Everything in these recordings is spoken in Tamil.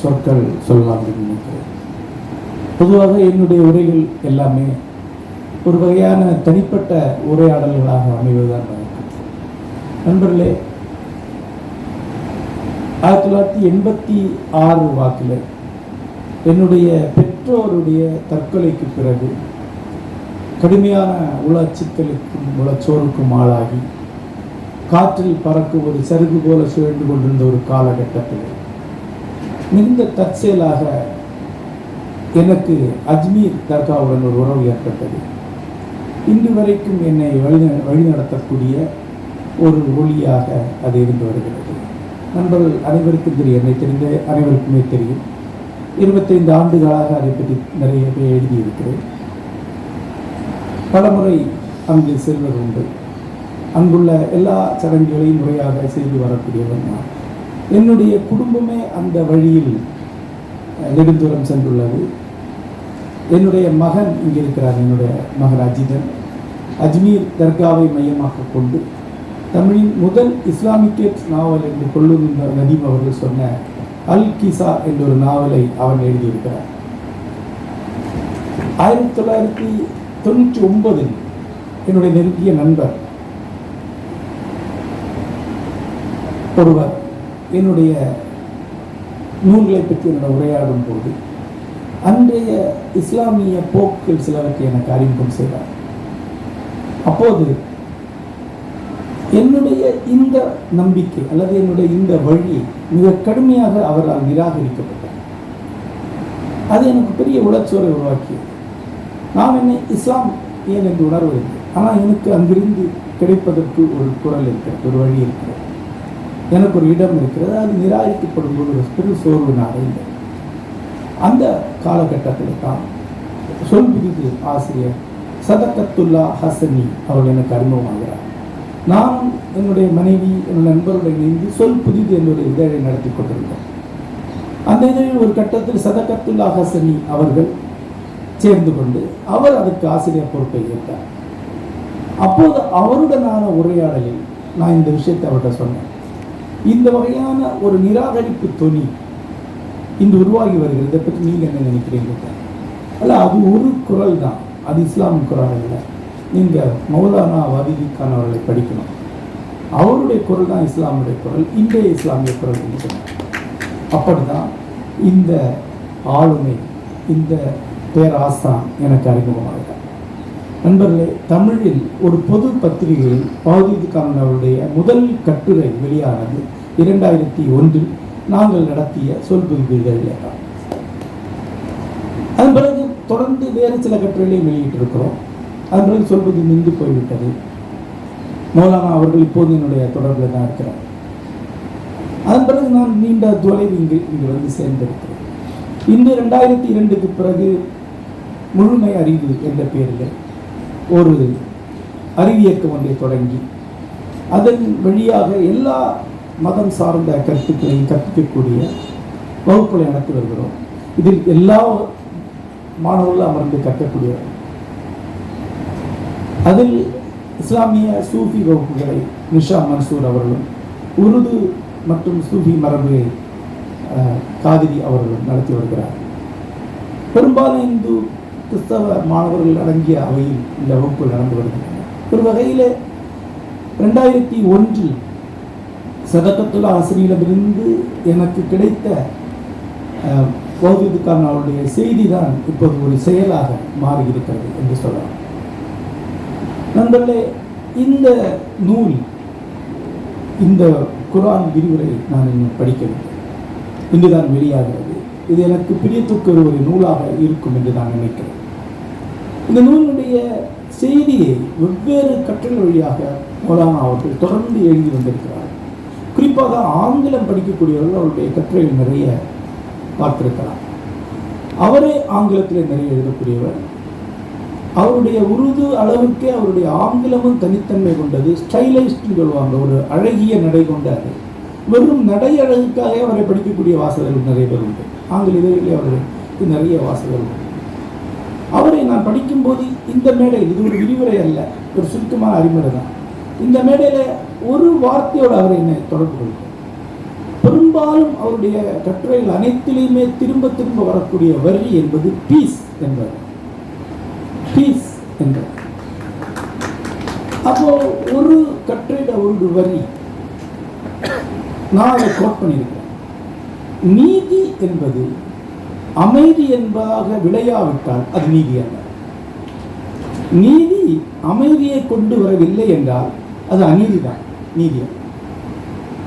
சொற்கள் சொல்லலாம் என்று நினைக்கிறேன் பொதுவாக என்னுடைய உரைகள் எல்லாமே ஒரு வகையான தனிப்பட்ட உரையாடல்களாக அமைவதுதான் நண்பர்களே ஆயிரத்தி தொள்ளாயிரத்தி எண்பத்தி ஆறு வாக்கில் என்னுடைய பெற்றோருடைய தற்கொலைக்கு பிறகு கடுமையான உள சிக்கலுக்கும் உளச்சோருக்கும் ஆளாகி காற்றில் பறக்கும் ஒரு சருகு போல சுழன்று கொண்டிருந்த ஒரு காலகட்டத்தில் மிகுந்த தற்செயலாக எனக்கு அஜ்மீர் தர்காவுடன் ஒரு உறவு ஏற்பட்டது. இன்று வரைக்கும் என்னை வழி வழிநடத்தக்கூடிய ஒரு ஒளியாக அது இருந்து வருகிறது. நண்பர்கள் அனைவருக்கும் தெரியும் என்னை தெரிந்த அனைவருக்குமே தெரியும். இருபத்தைந்து ஆண்டுகளாக அதை பற்றி நிறைய பேர் எழுதியிருக்கிறேன். பலமுறை அங்கு செல்வது உண்டு அங்குள்ள எல்லா சடங்குகளையும் முறையாக செய்து வரக்கூடியவன் நான். என்னுடைய குடும்பமே அந்த வழியில் நெடுந்தூரம் சென்றுள்ளது. என்னுடைய மகன் இங்கே இருக்கிறார் என்னுடைய மகன் அஜிதன். அஜ்மீர் தர்காவை மையமாக கொண்டு தமிழின் முதல் இஸ்லாமிக்கேட் நாவல் என்று கொள்ளும் நதீம் அவர்கள் சொன்ன அல் கிசா என்ற ஒரு நாவலை அவன் எழுதியிருக்கிறார். ஆயிரத்தி தொள்ளாயிரத்தி தொண்ணூற்றி ஒன்பதில் என்னுடைய நெருங்கிய நண்பர் ஒருவர் என்னுடைய நூல்களை பற்றி என்னோட உரையாடும் போது அன்றைய இஸ்லாமிய போக்குகள் சிலவற்றை எனக்கு அறிமுகம் செய்தார். அப்போது என்னுடைய இந்த நம்பிக்கை அல்லது என்னுடைய இந்த வழி மிக கடுமையாக அவரால் நிராகரிக்கப்பட்டார் அது எனக்கு பெரிய உளச்சோரை உருவாக்கியது. நான் என்னை இஸ்லாம் ஏன் என்று உணர்வு ஆனால் எனக்கு அங்கிருந்து கிடைப்பதற்கு ஒரு குரல் இருக்கிறது ஒரு வழி இருக்கிறது. எனக்கு ஒரு இடம் இருக்கிறது. அது நிராகரிக்கப்படும் போது ஒரு பெரிய சோர்வு நான் அந்த காலகட்டத்தில் தான் சொல் பிரிவு ஆசிரியர் சதக்கத்துல்லா ஹசனி அவர்கள் எனக்கு அறிமுகமாகிறார். நான் என்னுடைய மனைவி என்னுடைய நண்பருடன் இணைந்து சொல் புதிது என்னுடைய இதழை நடத்தி கொண்டிருந்தோம். அந்த இதழில் ஒரு கட்டத்தில் சதக்கத்துல்லா ஹசனி அவர்கள் சேர்ந்து கொண்டு அவர் அதுக்கு ஆசிரியர் பொறுப்பை ஏற்றார். அப்போது அவருடனான உரையாடலில் நான் இந்த விஷயத்தை அவர்கிட்ட சொன்னேன். இந்த வகையான ஒரு நிராகரிப்பு தொனி இன்று உருவாகி வருகிறது. இதை பற்றி நீங்கள் என்ன நினைக்கிறீங்க? அல்ல அது ஒரு குரல் தான். அது இஸ்லாம் குரல் அல்ல. நீங்கள் மௌலானா வதிதி அவர்களை படிக்கணும். அவருடைய குரல் தான் இஸ்லாமுடைய குரல். இன்றைய இஸ்லாமிய குரல் என்று சொன்னார். அப்படிதான் இந்த ஆளுமை இந்த பேராசான் எனக்கு அறிமுகமாகிறார் நண்பர்களே தமிழில் ஒரு பொது பத்திரிகையில் பௌதிது காமன் அவருடைய முதல் கட்டுரை வெளியானது இரண்டாயிரத்தி ஒன்றில் நாங்கள் நடத்திய சொல் புதுப்பிகள் அதன் பிறகு தொடர்ந்து வேறு சில கட்டுரைகளையும் வெளியிட்டிருக்கிறோம். அதன் பிறகு சொல்வது நின்று போய்விட்டது. மௌலானா அவர்கள் இப்போது என்னுடைய தொடர்பில் தான் இருக்கிறார். அதன் பிறகு நான் நீண்ட தொலைவு இங்கு இங்கு வந்து சேர்ந்திருக்கிறேன். இன்று ரெண்டாயிரத்தி இரண்டுக்கு பிறகு முழுமை அறிவு என்ற பெயரில் ஒரு அறிவியக்கம் ஒன்றை தொடங்கி அதன் வழியாக எல்லா மதம் சார்ந்த கருத்துக்களையும் கற்பிக்கக்கூடிய வகுப்புகளை நடத்தி வருகிறோம். இதில் எல்லா மாணவர்களும் அமர்ந்து கற்கக்கூடிய அதில் இஸ்லாமிய சூஃபி வகுப்புகளை நிஷா மன்சூர் அவர்களும் உருது மற்றும் சூஃபி மரபு அஹ், காதிரி அவர்களும் நடத்தி வருகிறார். பெரும்பாலும் இந்து கிறிஸ்தவ மாணவர்கள் அடங்கிய அவையில் இந்த வகுப்பு நடந்து வருகின்றன ஒரு வகையில் ரெண்டாயிரத்தி ஒன்றில் சதக்கத்துல் ஆசிரியரிடமிருந்து எனக்கு கிடைத்த கோவிதுக்கான அவருடைய செய்தி தான் இப்போது ஒரு செயலாக மாறியிருக்கிறது என்று சொல்லலாம். நண்பர்களே இந்த நூல் இந்த குரான் விரிவுரை நான் இன்னும் படிக்கவில்லை. இன்றுதான் வெளியாகிறது. இது எனக்கு பிரியத்துக்கு ஒரு நூலாக இருக்கும் என்று நான் நினைக்கிறேன். இந்த நூலினுடைய செய்தியை வெவ்வேறு கற்றல் வழியாக மௌலானா அவர்கள் தொடர்ந்து எழுதி வந்திருக்கிறார். குறிப்பாக ஆங்கிலம் படிக்கக்கூடியவர்கள் அவருடைய கட்டுரைகள் நிறைய பார்த்திருக்கிறார் அவரே ஆங்கிலத்தில் நிறைய எழுதக்கூடியவர். அவருடைய உருது அளவுக்கே அவருடைய ஆங்கிலமும் தனித்தன்மை கொண்டது. ஸ்டைலைஸ்ட்னு சொல்லுவாங்க ஒரு அழகிய நடை கொண்டார் வெறும் நடை அழகுக்காக அவரை படிக்கக்கூடிய வாசகர்கள் நிறைய பேர் உண்டு. ஆங்கில இதழிலே அவர்களுக்கு நிறைய வாசகர்கள் உண்டு அவரை நான் படிக்கும்போது இந்த மேடையில் இது ஒரு விரிவுரை அல்ல ஒரு சுருக்கமான அறிமுறை தான். இந்த மேடையில் ஒரு வார்த்தையோடு அவரை என்னை தொடர்பு கொள்கிறேன். பெரும்பாலும் அவருடைய கட்டுரைகள் அனைத்திலையுமே திரும்ப திரும்ப வரக்கூடிய வரி என்பது பீஸ் என்பது. பீஸ் என்பது. அப்போ ஒரு கட்டுரையில ஒரு வரி நான் அதை கோட் பண்ணியிருக்கிறேன். நீதி என்பது அமைதி என்பதாக விளையாவிட்டால் அது நீதி அல்ல. நீதி அமைதியை கொண்டு வரவில்லை என்றால் அது அநீதிதான் நீதி அல்ல.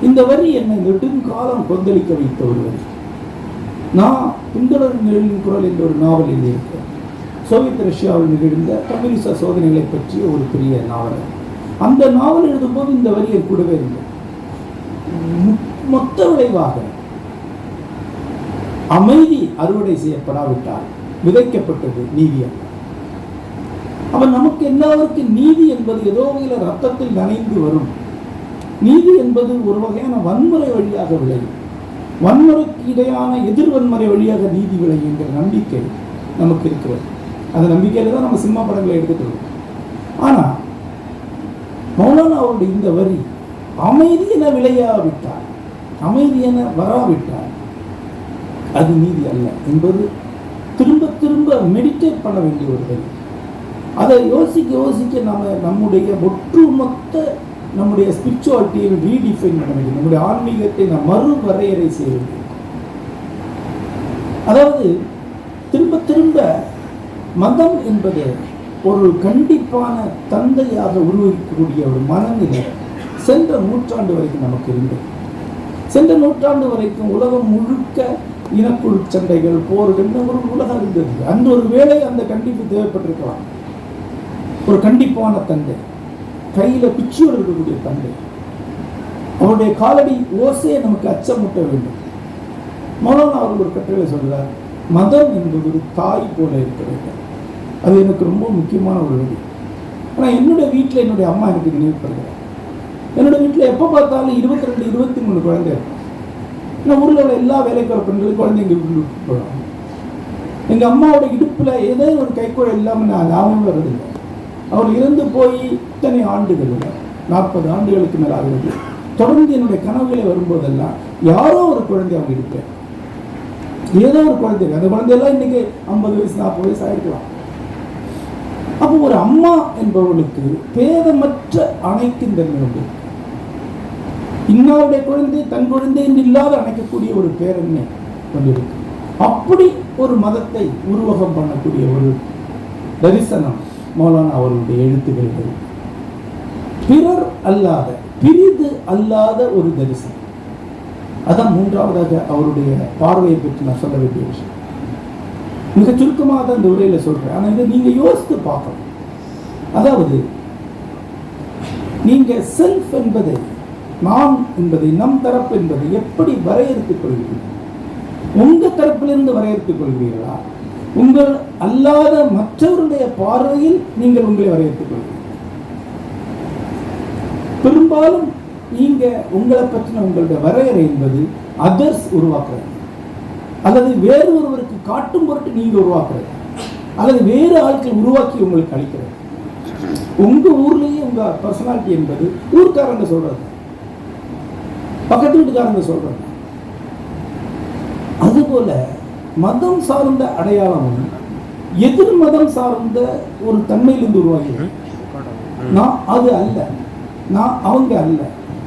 இந்த வரி என்னை நெடுங்காலம் கொந்தளிக்க வைத்த ஒரு வரி. நான் பின்தொடர் குரல் என்ற ஒரு நாவல் எழுதியிருக்கிறேன். சோவியத் ரஷ்யாவில் நிகழ்ந்த கம்யூனிச சோதனைகளை பற்றிய ஒரு பெரிய நாவல். அந்த நாவல் எழுதும்போது இந்த வரியை கூடவே இருந்தது மொத்த விளைவாக அமைதி அறுவடை செய்யப்படாவிட்டால் விதைக்கப்பட்டது நீதி அல்ல. அப்ப நமக்கு எல்லாருக்கும் நீதி என்பது ஏதோ வகையில் ரத்தத்தில் நனைந்து வரும். நீதி என்பது ஒரு வகையான வன்முறை வழியாக விளையும். வன்முறைக்கு இடையான எதிர்வன்முறை வழியாக நீதி விளையும் என்ற நம்பிக்கை நமக்கு இருக்கிறது. அந்த நம்பிக்கையில தான் நம்ம சினிமா படங்களை எடுத்துட்டு இருக்கோம் ஆனா மௌலானா அவருடைய இந்த வரி அமைதி என விளையாவிட்டால் அமைதி என வராவிட்டால் அது நீதி அல்ல என்பது திரும்ப திரும்ப மெடிடேட் பண்ண வேண்டிய ஒரு வரி அதை யோசிக்க யோசிக்க நம்ம நம்முடைய ஒட்டுமொத்த நம்முடைய ஸ்பிரிச்சுவாலிட்டியை ரீடிஃபைன் பண்ண வேண்டும். நம்முடைய ஆன்மீகத்தை நாம் மறுவரையறை செய்ய வேண்டும். அதாவது திரும்ப திரும்ப மதம் என்பது ஒரு கண்டிப்பான தந்தையாக உருவகிக்கக்கூடிய ஒரு மனநிலை சென்ற நூற்றாண்டு வரைக்கும் நமக்கு இருந்தது. சென்ற நூற்றாண்டு வரைக்கும் உலகம் முழுக்க இனக்குழு சண்டைகள் போர்கள் ஒரு உலகம் இருந்தது அந்த ஒரு வேலை அந்த கண்டிப்பு தேவைப்பட்டிருக்கலாம். ஒரு கண்டிப்பான தந்தை. கையில பிச்சையோடு இருக்கக்கூடிய தந்தை. அவருடைய காலடி ஓசையை நமக்கு அச்சமூட்ட வேண்டும். மௌலானா அவர்கள் ஒரு கட்டுரை சொல்றார் மதம் என்பது ஒரு தாய் போல இருக்க வேண்டும். அது எனக்கு ரொம்ப முக்கியமான ஒரு வழி. ஆனால் என்னுடைய வீட்டில் என்னுடைய அம்மா எனக்கு நினைவுப்படுகிறார் என்னோட வீட்டில் எப்போ பார்த்தாலும் இருபத்தி ரெண்டு இருபத்தி மூணு குழந்தை இருக்கும் இந்த ஊரில் உள்ள எல்லா வேலைக்கு வர பெண்களும் குழந்தைங்க வீட்டில் எங்கள் அம்மாவோட இடுப்பில் ஏதோ ஒரு கைக்குழை இல்லாமல் நான் லாபம் வருதில்லை அவர் இறந்து போய் இத்தனை ஆண்டுகள் நாற்பது ஆண்டுகளுக்கு மேலே ஆகிறது தொடர்ந்து என்னுடைய கனவுகளை வரும்போதெல்லாம் யாரோ ஒரு குழந்தை அவங்க இருப்பேன் ஏதோ ஒரு குழந்தை அந்த குழந்தையெல்லாம் இன்னைக்கு ஐம்பது வயசு நாற்பது வயசு ஆயிருக்கலாம். அப்போ ஒரு அம்மா என்பவர்களுக்கு பேதமற்ற அணைக்கும் தன்மை உண்டு. இன்னாருடைய குழந்தை தன் குழந்தை என்று இல்லாத அணைக்கக்கூடிய ஒரு பேரன்மை கொண்டிருக்கு அப்படி ஒரு மதத்தை உருவகம் பண்ணக்கூடிய ஒரு தரிசனம் மௌலானா அவர்களுடைய எழுத்துக்களில் பிறர் அல்லாத பிரிது அல்லாத ஒரு தரிசனம். அதான் மூன்றாவதாக அவருடைய பார்வையை பற்றி நான் சொல்ல வேண்டிய விஷயம். மிக சுருக்கமாக தான் இந்த உரையில சொல்றேன். ஆனா இதை நீங்க யோசித்து பார்க்கணும். அதாவது நீங்க செல்ஃப் என்பதை நாம் என்பதை நம் தரப்பு என்பதை எப்படி வரையறுத்துக் கொள்கிறீர்கள் உங்க தரப்பிலிருந்து வரையறுத்துக் கொள்கிறீர்களா உங்கள் அல்லாத மற்றவருடைய பார்வையில் நீங்கள் உங்களை வரையறுத்துக் கொள்கிறீர்கள் பெரும்பாலும் நீங்க உங்களை பற்றின உங்களுடைய வரையறை என்பது அதர்ஸ் உருவாக்குறது. அல்லது வேறு ஒருவருக்கு காட்டும் பொருட்டு நீங்க உருவாக்குறது. அல்லது வேறு ஆட்கள் உருவாக்கி உங்களுக்கு அளிக்கிறது. உங்க ஊர்லயே உங்க பர்சனாலிட்டி என்பது ஊர்க்காரங்க சொல்றது. பக்கத்து வீட்டுக்காரங்க சொல்றது அதுபோல மதம் சார்ந்த அடையாளமும் எதிர் மதம் சார்ந்த ஒரு தன்மையிலிருந்து உருவாகிறது நான் அது அல்ல. நான் அவங்க அல்ல.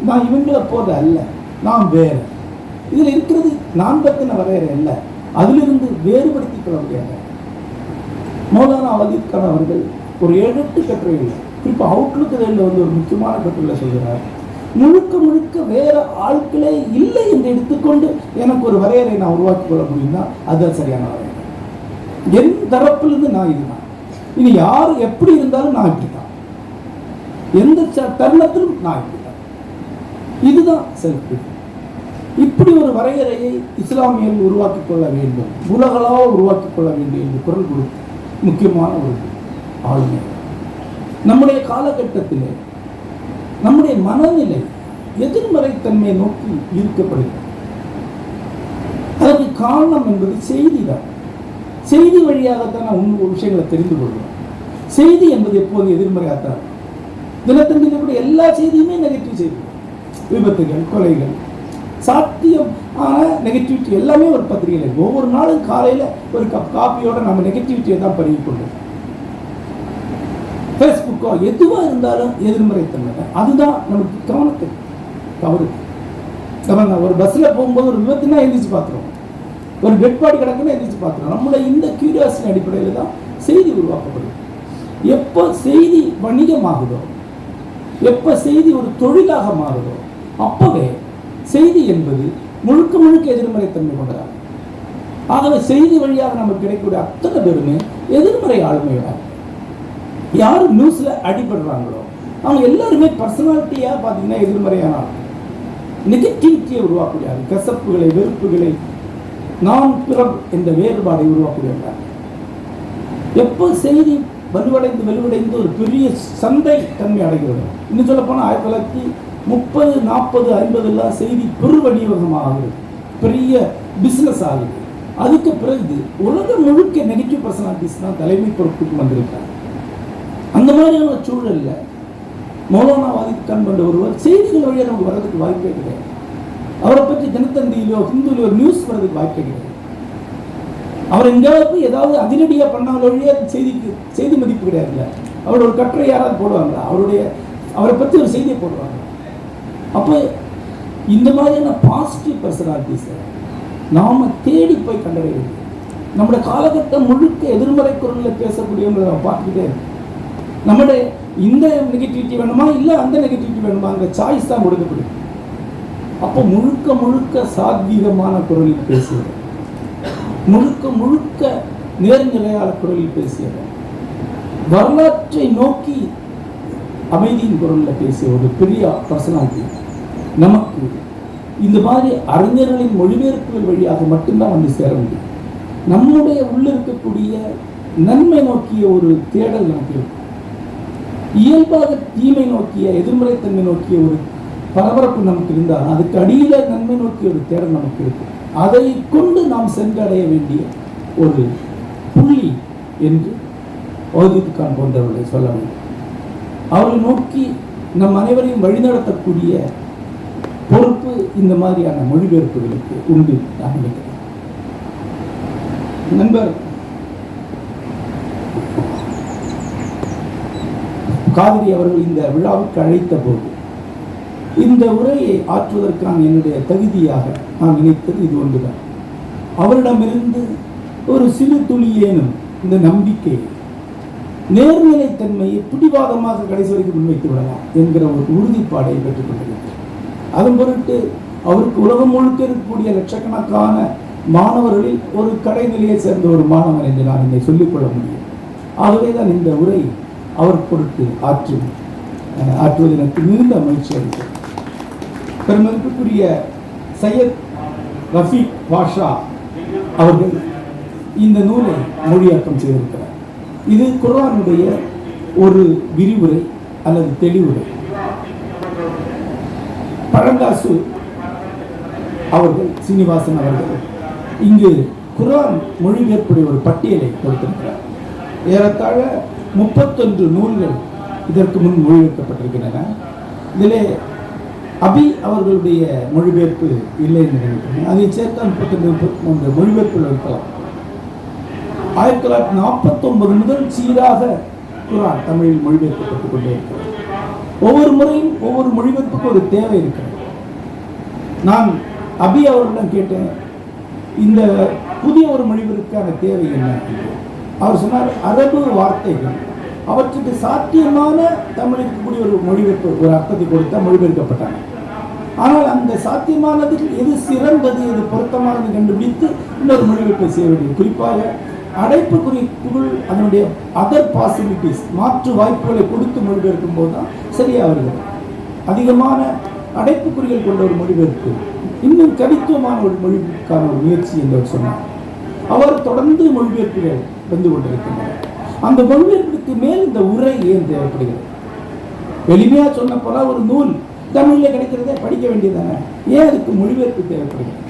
நான் இவங்கள போல அல்ல. நான் வேற. இதுல இருக்கிறது நான் பத்தின வரையறை அல்ல. அதிலிருந்து வேறுபடுத்திக் கொள்ள முடியாது மௌலானா அவதீத் கான் அவர்கள் ஒரு ஏழு எட்டு கட்டுரைகள் குறிப்பாக அவுட்லுக் இதில் வந்து ஒரு முக்கியமான கட்டுரையில் சொல்கிறார். முழுக்க முழுக்க வேற ஆட்களே இல்லை என்று எடுத்துக்கொண்டு எனக்கு ஒரு வரையறை நான் உருவாக்கிக் கொள்ள முடியும்னா அதுதான் சரியான வரையறை. என் தரப்பிலிருந்து நான் இதுதான். இனி யார் எப்படி இருந்தாலும் நான் இப்படித்தான். எந்த ச- தருணத்திலும் நான் இப்படித்தான். இதுதான் செல்ஃப். இப்படி ஒரு வரையறையை இஸ்லாமியர்கள் உருவாக்கிக் கொள்ள வேண்டும். உலகளாக உருவாக்கிக் கொள்ள வேண்டும் என்று குரல் கொடுத்து முக்கியமான ஒரு ஆளுமை. நம்முடைய காலகட்டத்திலே நம்முடைய மனநிலை எதிர்மறைத்தன்மையை நோக்கி ஈர்க்கப்படுகிறது. அதற்கு காரணம் என்பது செய்தி தான் செய்தி வழியாகத்தான் நாம் உண்மை விஷயங்களை தெரிந்து கொள்வோம் செய்தி என்பது எப்போது எதிர்மறையாகத்தான் இருக்கும். தினத்தந்தியில் கூட எல்லா செய்தியுமே நெகட்டிவ் செய்தி விபத்துகள் கொலைகள் சாத்தியம் ஆனால் நெகட்டிவிட்டி எல்லாமே ஒரு பத்திரிகையில் ஒவ்வொரு நாளும் காலையில் ஒரு கப் காப்பியோட நம்ம நெகட்டிவிட்டியை தான் பதிவு கொள்வோம் ஃபேஸ்புக்கோ எதுவாக இருந்தாலும் எதிர்மறைத்தன்மை தன்மை. அதுதான் நமக்கு கவனத்தை தவறு. கவனம் ஒரு பஸ்ஸில் போகும்போது ஒரு விபத்துனா எழுந்திரிச்சு பார்த்துருவோம். ஒரு டெட் பாடி கிடக்குன்னு எந்திரிச்சு பார்த்துருவோம். நம்மளோட இந்த கியூரியாசிட்டி அடிப்படையில் தான் செய்தி உருவாக்கப்படுது. எப்போ செய்தி வணிகமாகுதோ எப்போ செய்தி ஒரு தொழிலாக மாறுதோ அப்போவே செய்தி என்பது முழுக்க முழுக்க எதிர்மறைத்தன்மை கொண்டதாக ஆகவே செய்தி வழியாக நமக்கு கிடைக்கக்கூடிய அத்தனை பேருமே எதிர்மறை ஆளுமையோட யார் நியூஸ்ல அடிபடுறாங்களோ அவங்க எல்லாருமே பர்சனாலிட்டியாக பார்த்தீங்கன்னா எதிர்மறையான நெகட்டிவிட்டியை உருவாக்கக்கூடிய கசப்புகளை வெறுப்புகளை நான் பிறர் என்ற வேறுபாடை உருவாக்கக்கூடிய எப்போ செய்தி வலுவடைந்து வலுவடைந்து ஒரு பெரிய சந்தை தன்மை அடைகிறது? இன்னும் சொல்ல போனால் ஆயிரத்தி தொள்ளாயிரத்தி முப்பது நாற்பது ஐம்பதுலாம் செய்தி பெரு வணிகமாக ஆகுது பெரிய பிஸ்னஸ் ஆகுது. அதுக்கு பிறகு உலகம் முழுக்க நெகட்டிவ் பர்சனாலிட்டிஸ் தான் தலைமை பொறுப்புக்கு வந்திருக்காங்க அந்த மாதிரியான சூழல்ல மௌலானாவாதி கண் கொண்ட ஒருவர் செய்திகள் வழியாக நமக்கு வர்றதுக்கு வாய்ப்பே கிடையாது. அவரை பற்றி தினத்தந்தியிலோ ஹிந்துலையோ நியூஸ் வர்றதுக்கு வாய்ப்பே கிடையாது. அவர் எங்கேயாவது போய் ஏதாவது அதிரடியாக பண்ணால் வழியே செய்திக்கு செய்தி மதிப்பு கிடையாதுல்ல. அவரோட ஒரு கட்டுரை யாராவது போடுவாங்களா? அவருடைய அவரை பற்றி ஒரு செய்தியை போடுவாங்க. அப்போ இந்த மாதிரியான பாசிட்டிவ் பர்சனாலிட்டிஸை நாம் தேடி போய் கண்டறிய வேண்டும் நம்முடைய காலகட்டம் முழுக்க எதிர்மறை குரலில் பேசக்கூடியவங்களை நம்ம பார்த்துக்கிட்டே இருக்கோம். நம்முடைய இந்த நெகட்டிவிட்டி வேணுமா? இல்லை அந்த நெகட்டிவிட்டி வேணுமா? அந்த சாய்ஸ் தான் கொடுக்கப்படுது அப்போ முழுக்க முழுக்க சாத்வீகமான குரலில் பேசியவர் முழுக்க முழுக்க நேர்நிலையான குரலில் பேசியவர் வரலாற்றை நோக்கி அமைதியின் குரலில் பேசிய ஒரு பெரிய பர்சனாலிட்டி நமக்கு இந்த மாதிரி அறிஞர்களின் மொழிபெயர்ப்புகள் வழியாக மட்டும்தான் வந்து சேர முடியும். நம்முடைய உள்ள இருக்கக்கூடிய நன்மை நோக்கிய ஒரு தேடல் நமக்கு இருக்கும். இயல்பாக தீமை நோக்கிய எதிர்மறைத்தன்மை நோக்கிய ஒரு பரபரப்பு நமக்கு இருந்தால் அதுக்கு அடியில நன்மை நோக்கிய ஒரு தேடல் நமக்கு இருக்கும் அதை கொண்டு நாம் சென்றடைய வேண்டிய ஒரு புள்ளி என்று ஓதித் கான் போன்றவர்களை சொல்ல வேண்டும். அவரை நோக்கி நம் அனைவரையும் வழிநடத்தக்கூடிய பொறுப்பு இந்த மாதிரியான மொழிபெயர்ப்புகளுக்கு உண்டு. நான் நினைக்கிறேன். நண்பர் காவிரி அவர்கள் இந்த விழாவுக்கு அழைத்த போது இந்த உரையை ஆற்றுவதற்கான என்னுடைய தகுதியாக நான் நினைத்தது இது ஒன்றுதான். அவரிடமிருந்து ஒரு சிறு துளியேனும் இந்த நம்பிக்கை நேர்நிலைத்தன்மையை பிடிவாதமாக கடைசி வரைக்கும் முன்வைத்து விடலாம் என்கிற ஒரு உறுதிப்பாடை பெற்றுக்கொண்டிருக்கிறேன் அதன் பொருட்டு அவருக்கு உலகம் முழுக்க இருக்கக்கூடிய லட்சக்கணக்கான மாணவர்களில் ஒரு கடைநிலையை சேர்ந்த ஒரு மாணவன் என்று நான் இதை சொல்லிக்கொள்ள முடியும். ஆகவே தான் இந்த உரை அவர் பொருட்டு ஆற்றும் ஆற்றுவது எனக்கு மிகுந்த மகிழ்ச்சி அளித்தது. பெருமதிப்புக்குரிய சையத் ரஃபீக் பாஷா அவர்கள் இந்த நூலை மொழியாக்கம் செய்திருக்கிறார். இது குரானுடைய ஒரு விரிவுரை அல்லது தெளிவுரை. பழங்காசு அவர்கள் சீனிவாசன் அவர்கள் இங்கு குரான் மொழிபெயர்ப்புடைய ஒரு பட்டியலை கொடுத்திருக்கிறார். ஏறத்தாழ முப்பத்தொன்று நூல்கள் இதற்கு முன் மொழிபெயர்க்கப்பட்டிருக்கின்றன. இதிலே அபி அவர்களுடைய மொழிபெயர்ப்பு இல்லை என்று நினைக்கிறேன். அதை சேர்த்தால் முப்பத்தொன்று முப்பத்தி மூன்று மொழிபெயர்ப்புகள் இருக்கலாம். ஆயிரத்தி தொள்ளாயிரத்தி நாற்பத்தொன்பது முதல் சீராக குரான் தமிழில் மொழிபெயர்க்கப்பட்டுக் கொண்டே இருக்கிறது. ஒவ்வொரு முறையும் ஒவ்வொரு மொழிபெயர்ப்புக்கு ஒரு தேவை இருக்கிறது. நான் அபி அவர்களிடம் கேட்டேன் இந்த புதிய ஒரு மொழிபெயர்ப்புக்கான தேவை என்ன? அவர் சொன்னார் அரபு வார்த்தைகள் அவற்றுக்கு சாத்தியமான தமிழ் இருக்கக்கூடிய ஒரு மொழிபெயர்ப்பு ஒரு அர்த்தத்தை கொடுத்தா மொழிபெயர்க்கப்பட்டாங்க. ஆனால் அந்த சாத்தியமானதில் எது சிறந்தது எது பொருத்தமானது கண்டுபிடித்து இன்னொரு மொழிபெயர்ப்பை செய்ய வேண்டியது? குறிப்பாக அடைப்பு குறிப்புகள் அதனுடைய அதர் பாசிபிலிட்டிஸ் மாற்று வாய்ப்புகளை கொடுத்து மொழிபெயர்க்கும் போது தான் சரியாக வருகிறது. அதிகமான அடைப்புக்குறிகள் கொண்ட ஒரு மொழிபெயர்ப்பு இன்னும் கவித்துவமான ஒரு மொழிக்கான ஒரு முயற்சி என்று சொன்னார். அவர் தொடர்ந்து மொழிபெயர்ப்புகள் வந்து கொண்டிருக்கின்றன. அந்த மொழிபெயர்ப்புக்கு மேல் இந்த உரை ஏன் தேவைப்படுகிறது? எளிமையாக சொன்ன போல ஒரு நூல் தமிழில் கிடைக்கிறதே படிக்க வேண்டியதானே? ஏன் அதுக்கு மொழிபெயர்ப்பு தேவைப்படுகிறது?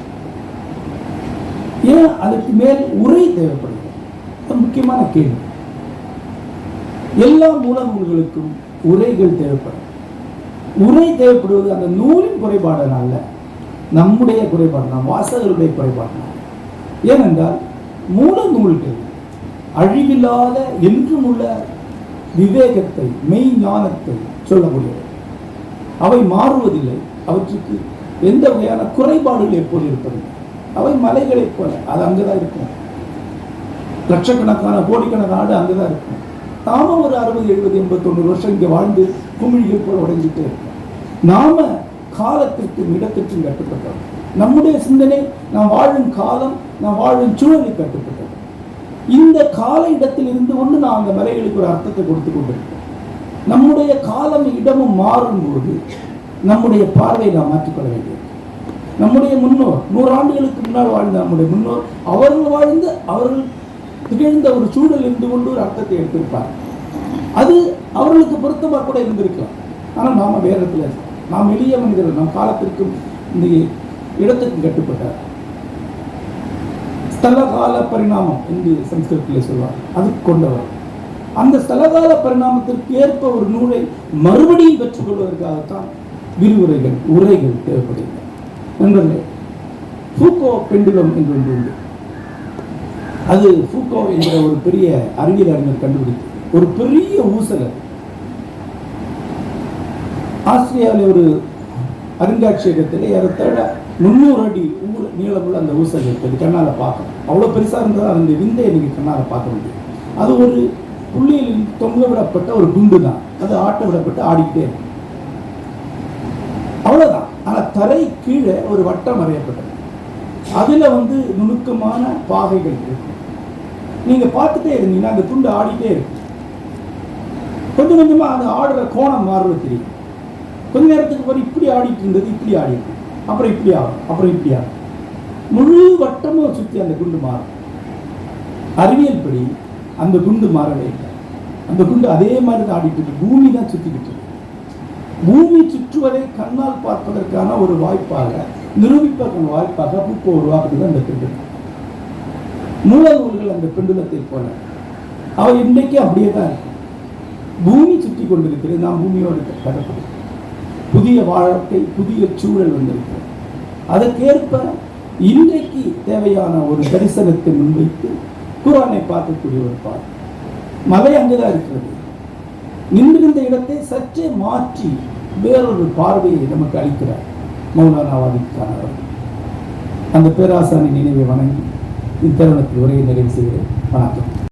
ஏன் அதுக்கு மேல் உரை தேவைப்படுகிறது? அது முக்கியமான கேள்வி. எல்லா மூல நூல்களுக்கும் உரைகள் தேவைப்படும். உரை தேவைப்படுவது அந்த நூலின் குறைபாடுனால நம்முடைய குறைபாடு தான் வாசகர்களுடைய குறைபாடு தான் ஏனென்றால் மூல நூல்கள் அழிவில்லாத என்றும் உள்ள விவேகத்தை மெய் ஞானத்தை முடியும் அவை மாறுவதில்லை. அவற்றுக்கு எந்த வகையான குறைபாடுகள் எப்போது இருப்பதில்லை. அவை மலைகளைப் போல அது அங்கதான் இருக்கும். லட்சக்கணக்கான கோடிக்கணக்கான ஆடு அங்கதான் இருக்கும். நாம ஒரு அறுபது எழுபது எண்பது தொண்ணூறு வருஷம் இங்க வாழ்ந்து குமிழிகள் போல உடைஞ்சிட்டே இருக்கோம். நாம காலத்திற்கும் இடத்திற்கும் கட்டுப்பட்டோம். நம்முடைய சிந்தனை நாம் வாழும் காலம் நாம் வாழும் சூழலை கட்டுப்பட்டது இந்த கால இடத்தில் இருந்து கொண்டு நான் அந்த மலைகளுக்கு ஒரு அர்த்தத்தை கொடுத்து கொண்டிருக்கேன். நம்முடைய காலம் இடமும் மாறும்போது நம்முடைய பார்வையை நாம் மாற்றிக்கொள்ள வேண்டும் நம்முடைய முன்னோர் நூறு ஆண்டுகளுக்கு முன்னால் வாழ்ந்த நம்முடைய முன்னோர் அவர்கள் வாழ்ந்த அவர்கள் திகழ்ந்த ஒரு சூழல் இருந்து கொண்டு ஒரு அர்த்தத்தை எடுத்திருப்பார். அது அவர்களுக்கு பொருத்தமாக கூட இருந்திருக்கலாம். ஆனால் நாம வேறு இடத்துல நாம் எளிய மனிதர்கள் நம் காலத்திற்கும் இந்த இடத்துக்கும் கட்டுப்பட்டார். ஸ்தலகால பரிணாமம் என்று சம்ஸ்கிருதத்தில் சொல்வார் அது கொண்டவர். அந்த ஸ்தலகால பரிணாமத்திற்கு ஏற்ப ஒரு நூலை மறுபடியும் பெற்றுக்கொள்வதற்காகத்தான் விரிவுரைகள் உரைகள் தேவைப்படுகின்றன. நண்பர்களே ஃபூகோ பெண்டுலம் என்று ஒன்று உண்டு. அது ஃபூகோ என்ற ஒரு பெரிய அறிவியல் அறிஞர் கண்டுபிடித்து ஒரு பெரிய ஊசல் அது ஆஸ்திரியாவில் ஒரு அருங்காட்சியகத்தில் ஏறத்தாழ முந்நூறு அடி ஊர் நீளமுள்ள அந்த ஊசல் இருக்குது கண்ணால் பார்க்கணும். அவ்வளோ பெருசாக இருந்தால் அந்த விந்தையை நீங்கள் கண்ணால் பார்க்க முடியும். அது ஒரு புள்ளியில் தொங்க விடப்பட்ட ஒரு குண்டு தான். அது ஆட்ட விடப்பட்டு ஆடிக்கிட்டே இருக்கும். அவ்வளோதான் ஆனால் தரை கீழே ஒரு வட்டம் வரையப்பட்டது. அதில் வந்து நுணுக்கமான பாகைகள் இருக்கும் நீங்கள் பார்த்துட்டே இருந்தீங்கன்னா அந்த துண்டு ஆடிட்டே இருக்கும். கொஞ்சம் கொஞ்சமாக அந்த ஆடுற கோணம் மாறுறது தெரியும். கொஞ்ச நேரத்துக்கு பிறகு இப்படி ஆடிட்டு இருந்தது இப்படி ஆடிட்டு அப்புறம் இப்படியா? அப்புறம் இப்படியா? முழு வட்டமும் சுற்றி அந்த குண்டு மாறும். அறிவியல் படி அந்த குண்டு மாறவே இல்லை. அந்த குண்டு அதே மாதிரி தான் ஆடிட்டு இருக்கு. பூமி தான் சுற்றிக்கிட்டு இருக்கு. பூமி சுற்றுவதை கண்ணால் பார்ப்பதற்கான ஒரு வாய்ப்பாக நிரூபிப்பதற்கான வாய்ப்பாக பூப்போ உருவாக்குறது அந்த பெண்டுலம் மூல நூல்கள் அந்த பெண்டுலத்தை போல அவ இன்றைக்கு அப்படியே தான் இருக்கு. பூமி சுற்றி கொண்டிருக்கிறது. நாம் பூமியோடு கடற்படும் புதிய வாழ்க்கை புதிய சூழல் வந்திருக்கிறது அதற்கேற்ப இன்றைக்கு தேவையான ஒரு தரிசனத்தை முன்வைத்து குரானை பார்க்கக்கூடிய ஒரு பாடம் மலை அங்குதான் இருக்கிறது. நின்றிருந்த இடத்தை சற்றே மாற்றி வேறொரு பார்வையை நமக்கு அளிக்கிறார் மௌலானாவாதிக்கான அந்த பேராசானி நினைவை வணங்கி இத்தருணத்தில் உரையை நிறைவு செய்கிறேன். வணக்கம்.